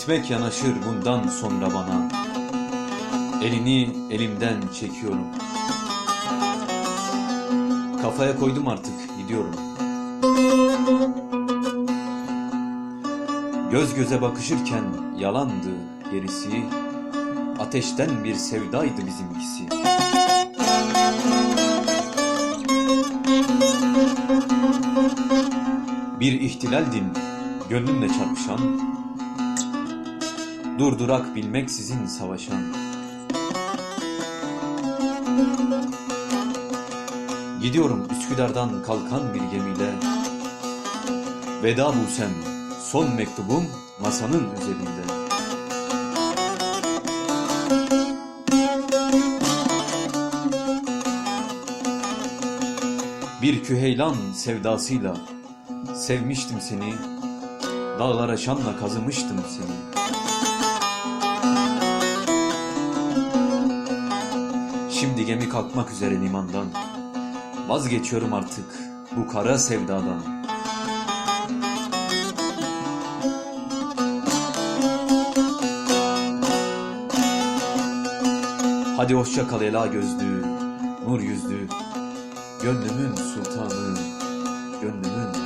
Gitmek yanaşır bundan sonra bana. Elini elimden çekiyorum. Kafaya koydum artık gidiyorum. Göz göze bakışırken yalandı gerisi. Ateşten bir sevdaydı bizimkisi. Bir ihtilaldin gönlümle çarpışan Durdurak bilmeksizin savaşan. Gidiyorum Üsküdar'dan kalkan bir gemiyle. Veda bulsem son mektubum masanın üzerinde. Bir küheylan sevdasıyla Sevmiştim seni. Dağlara şanla kazımıştım seni gemi kalkmak üzere limandan. Vazgeçiyorum artık bu kara sevdadan. Hadi hoşça kal ela gözlü, nur yüzlü. Gönlümün sultanı, gönlümün